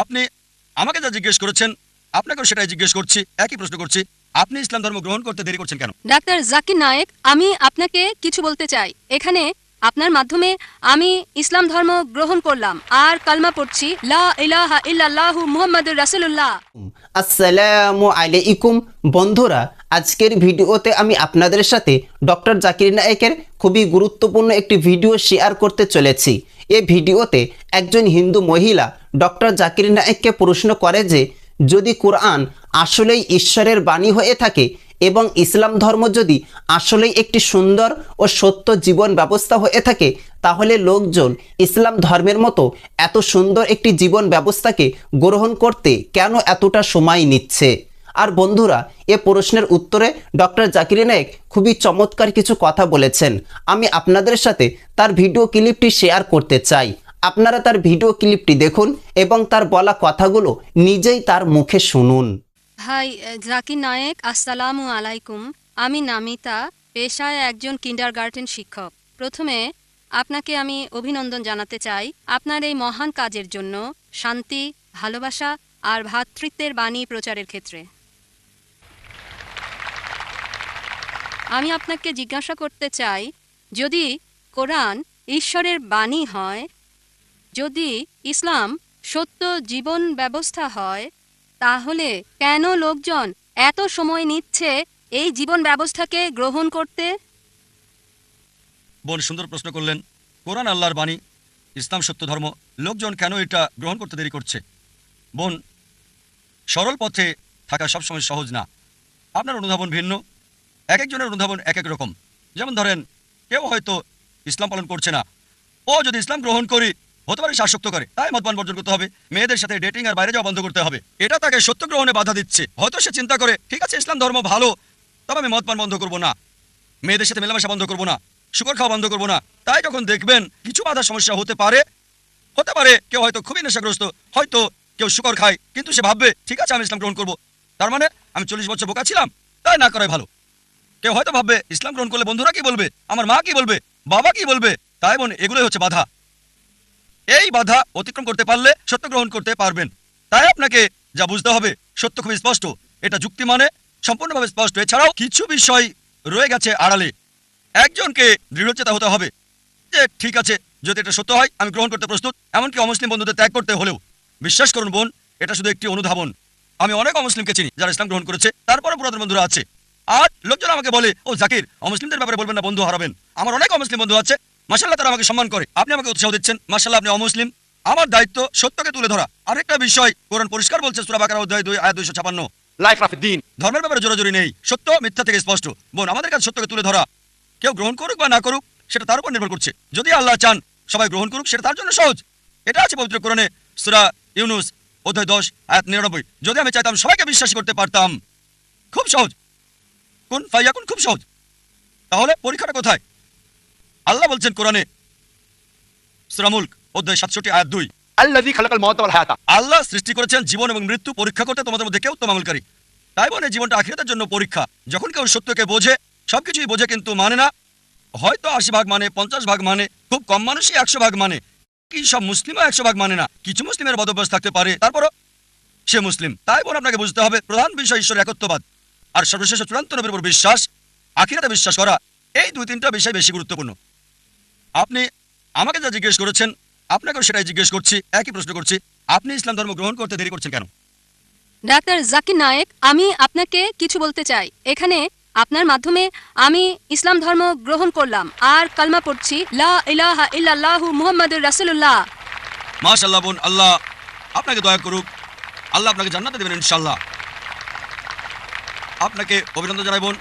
আপনি আমাকে যা জিজ্ঞেস করেছেন আপনাকেও সেটাই জিজ্ঞেস করছি একই প্রশ্ন করছি। আপনি ইসলাম ধর্ম গ্রহণ করতে দেরি করছেন কেন? ডাক্তার জাকির নায়েক আমি আপনাকে কিছু বলতে চাই। এখানে আপনার মাধ্যমে আমি ইসলাম ধর্ম গ্রহণ করলাম। আর কালমা পড়ছি লা ইলাহা ইল্লাল্লাহু মুহাম্মাদুর রাসূলুল্লাহ। আসসালামু আলাইকুম বন্ধুরা আজকের ভিডিওতে আমি আপনাদের সাথে ডক্টর জাকির নায়েকের খুবই গুরুত্বপূর্ণ একটি ভিডিও শেয়ার করতে চলেছি। এই ভিডিওতে একজন হিন্দু মহিলা ডক্টর জাকির নায়েককে প্রশ্ন করে যে, যদি কোরআন আসলেই ঈশ্বরের বাণী হয়ে থাকে এবং ইসলাম ধর্ম যদি আসলেই একটি সুন্দর ও সত্য জীবন ব্যবস্থা হয়ে থাকে, তাহলে লোকজন ইসলাম ধর্মের মতো এত সুন্দর একটি জীবন ব্যবস্থাকে গ্রহণ করতে কেন এতটা সময় নিচ্ছে? আর বন্ধুরা, এ প্রশ্নের উত্তরে ডক্টর জাকির নায়েক খুবই চমৎকার কিছু কথা বলেছেন। আমি আপনাদের সাথে তার ভিডিও ক্লিপটি শেয়ার করতে চাই। আপনারা তার ভিডিও ক্লিপটি দেখুন এবং তার বলা কথাগুলো নিজেই তার মুখে শুনুন। ভাই জাকির নায়েক, আসসালামু আলাইকুম। আমি নামিতা, পেশায় একজন কিন্ডারগার্টেন শিক্ষক। প্রথমে, আপনাকে আমি অভিনন্দন জানাতে চাই আপনার এই মহান কাজের জন্য শান্তি, ভালোবাসা আর ভ্রাতৃত্বের বাণী প্রচারের ক্ষেত্রে। আমি আপনাকে জিজ্ঞাসা করতে চাই, যদি কোরআন ঈশ্বরের বাণী হয়, যদি ইসলাম সত্য জীবন ব্যবস্থা হয়, তাহলে কেন লোকজন এত সময় নিচ্ছে এই জীবন ব্যবস্থাকে গ্রহণ করতে? বোন সুন্দর প্রশ্ন করলেন, কোরআন আল্লাহর বাণী, ইসলাম সত্য ধর্ম, লোকজন কেন এটা গ্রহণ করতে দেরি করছে? বোন, সরল পথে থাকা সবসময় সহজ না। আপনার অনুধাবন ভিন্ন এক একজনের অনুধাবন এক এক রকম। যেমন ধরেন, কেউ হয়তো ইসলাম পালন করছে না। ও যদি ইসলাম গ্রহণ করি, হতে পারে শ্বাসক্ত করে, তাই মতপান বর্জন করতে হবে। মেয়েদের সাথে ডেটিং আর বাইরে যাওয়া বন্ধ করতে হবে। এটা তাকে সত্য গ্রহণে বাধা দিচ্ছে। হয়তো সে চিন্তা করে, ঠিক আছে, ইসলাম ধর্ম ভালো, তবে আমি মদপান বন্ধ করব না। মেয়েদের সাথে মেলামেশা বন্ধ করব না। শুকর খাওয়া বন্ধ করব না। তাই যখন দেখবেন কিছু বাধা সমস্যা হতে পারে হতে পারে কেউ হয়তো খুবই নেশাগ্রস্ত, হয়তো কেউ শুকর খায়, কিন্তু সে ভাববে, ঠিক আছে, আমি ইসলাম গ্রহণ করব। তার মানে আমি চল্লিশ বছর বোকা ছিলাম, তাই না করাই ভালো। কেউ হয়তো ভাববে, ইসলাম গ্রহণ করলে বন্ধুরা কি বলবে? আমার মা কি বলবে? বাবা কি বলবে? তাই বোন, এগুলোই হচ্ছে বাধা। এই বাধা অতিক্রম করতে পারলে সত্য গ্রহণ করতে পারবেন। তাই আপনাকে যা বুঝতে হবে, সত্য খুবই স্পষ্ট। এটা যুক্তি মানে সম্পূর্ণভাবে স্পষ্ট। এছাড়াও কিছু বিষয় রয়ে গেছে আড়ালে। একজনকে দৃঢ়চেতা হতে হবে যে, ঠিক আছে, যদি এটা সত্য হয়, আমি গ্রহণ করতে প্রস্তুত। এমনকি অমুসলিম বন্ধুদের ত্যাগ করতে হলেও। বিশ্বাস করুন বোন, এটা শুধু একটি অনুধাবন। আমি অনেক অমুসলিমকে চিনি যারা ইসলাম গ্রহণ করেছে তারপরে পুরাতন বন্ধুরা আছে। আর লোকজন আমাকে বলে ও জাকির অমুসলিমদের ব্যাপারে বলবেন না বন্ধু হারাবেন। আমার অনেক অমুসলিম বন্ধু আছে। মাসাল্লাহ তারা আমাকে সম্মান করে। আপনি আমাকে উৎসাহ দিচ্ছেন। মাসাল্লাহ আপনি অমুসলিম। আমার দায়িত্ব সত্যকে তুলে ধরা। আরেকটা বিষয় কোরআন পরিষ্কার বলছে সুরা বাকারা অধ্যায় দুই আয়াত দুইশো ছাপান্ন। লাইফ অফ দিন ধর্মের ব্যাপারে জোরাজোরি নেই। সত্য মিথ্যা থেকে স্পষ্ট। বোন আমাদের কাছে সত্যকে তুলে ধরা। কেউ গ্রহণ করুক বা না করুক সেটা তার উপর নির্ভর করছে। যদি আল্লাহ চান সবাই গ্রহণ করুক সেটা তার জন্য সহজ। এটা আছে পবিত্র কোরআনে সুরা ইউনুস অধ্যায় দশ আয়াত নিরানব্বই। যদি আমি চাইতাম সবাইকে বিশ্বাসী করতে পারতাম। খুব সহজ। কোন ফাইয়াকুন খুব সহজ। তাহলে পরীক্ষাটা কোথায়? আল্লাহ বলছেন কোরআনে শ্রামুল অধ্যায় সাতষট্টি আয়াত দুই। আল্লাহ সৃষ্টি করেছেন জীবন এবং মৃত্যু পরীক্ষা করতে তোমাদের মধ্যে কেউ তোমাঙ্গলকারী তাই বলে জীবনটা আখিরাতের জন্য পরীক্ষা। যখন কেউ সত্যকে বোঝে সবকিছুই বোঝে কিন্তু মানে না। হয়তো আশি ভাগ মানে পঞ্চাশ ভাগ মানে খুব কম মানুষই একশো ভাগ মানে। কি সব মুসলিমও একশো ভাগ মানে না। কিছু মুসলিমের বদভ্যাস থাকতে পারে তারপরও সে মুসলিম। তাই বলে আপনাকে বুঝতে হবে প্রধান বিষয় ঈশ্বর একত্ববাদ। আর সর্বশেষ চূড়ান্ত নবীর উপর বিশ্বাস আখিরাতে বিশ্বাস করা এই দুই তিনটা বিষয় বেশি গুরুত্বপূর্ণ। আপনি আমাকে যা জিজ্ঞেস করেছেন আপনাকেও সেটাই জিজ্ঞেস করছি একই প্রশ্ন করছি আপনি ইসলাম ধর্ম গ্রহণ করতে দেরি করছেন কেন? ডাক্তার জাকির নায়েক আমি আপনাকে কিছু বলতে চাই। এখানে আপনার মাধ্যমে আমি ইসলাম ধর্ম গ্রহণ করলাম আর কালমা পড়ছি লা ইলাহা ইল্লাল্লাহু মুহাম্মাদুর রাসূলুল্লাহ। মাশাল্লাহ বোন আল্লাহ আপনাকে দয়া করুক আল্লাহ আপনাকে জান্নাতে দেবেন ইনশাল্লাহ আপনাকে অভিনন্দন জানাই বোন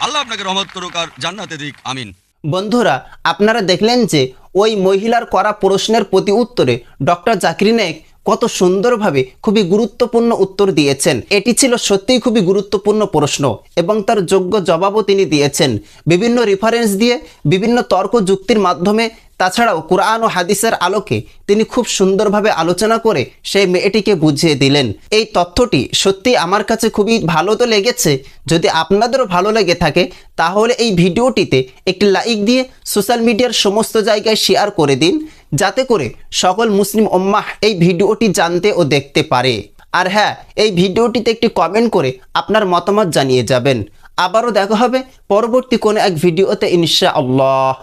আল্লাহ আপনাকে রহমত করুক আর জান্নাতে দিক, আমিন। বন্ধুরা, আপনারা দেখলেন যে ওই মহিলার করা প্রশ্নের প্রতি উত্তরে ডক্টর জাকির নায়েক কত সুন্দরভাবে খুবই গুরুত্বপূর্ণ উত্তর দিয়েছেন। এটি ছিল সত্যিই খুবই গুরুত্বপূর্ণ প্রশ্ন এবং তার যোগ্য জবাবও তিনি দিয়েছেন। বিভিন্ন রেফারেন্স দিয়ে বিভিন্ন তর্ক যুক্তির মাধ্যমে, তাছাড়াও কোরআন ও হাদিসের আলোকে তিনি খুব সুন্দরভাবে আলোচনা করে সেই মেয়েটিকে বুঝিয়ে দিলেন। এই তথ্যটি সত্যি আমার কাছে খুবই ভালো তো লেগেছে। যদি আপনাদেরও ভালো লেগে থাকে, তাহলে এই ভিডিওটিতে একটি লাইক দিয়ে সোশ্যাল মিডিয়ার সমস্ত জায়গায় শেয়ার করে দিন। যাতে করে সকল মুসলিম ওম্মাহ এই ভিডিওটি জানতে ও দেখতে পারে। আর হ্যাঁ এই ভিডিওটিতে একটি কমেন্ট করে আপনার মতামত জানিয়ে যাবেন। আবারও দেখা হবে পরবর্তী কোনো এক ভিডিওতে ইনশা আল্লাহ